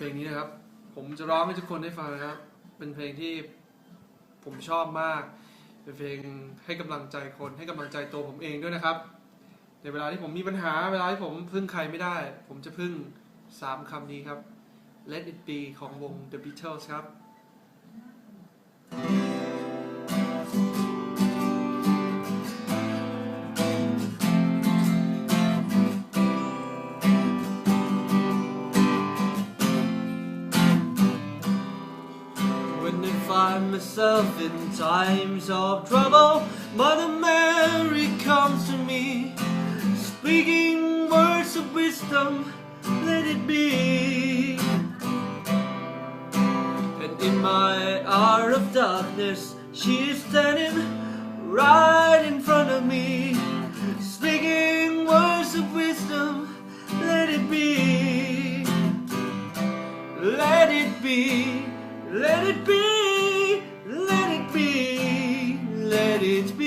เพลงนี้นะครับ ผมจะร้องให้ทุกคนได้ฟังนะครับ เป็นเพลงที่ผมชอบมาก เป็นเพลงให้กำลังใจคนให้กำลังใจตัวผมเองด้วยนะครับ ในเวลาที่ผมมีปัญหาเวลาที่ผมพึ่งใครไม่ได้ ผมจะพึ่งสามคำนี้ครับ Let it be ของวง The Beatles ครับ find myself in times of trouble, Mother Mary comes to me, speaking words of wisdom, let it be. And in my hour of darkness, she is standing right in front of me, speaking words of wisdom, let it be. Let it be, let it be, let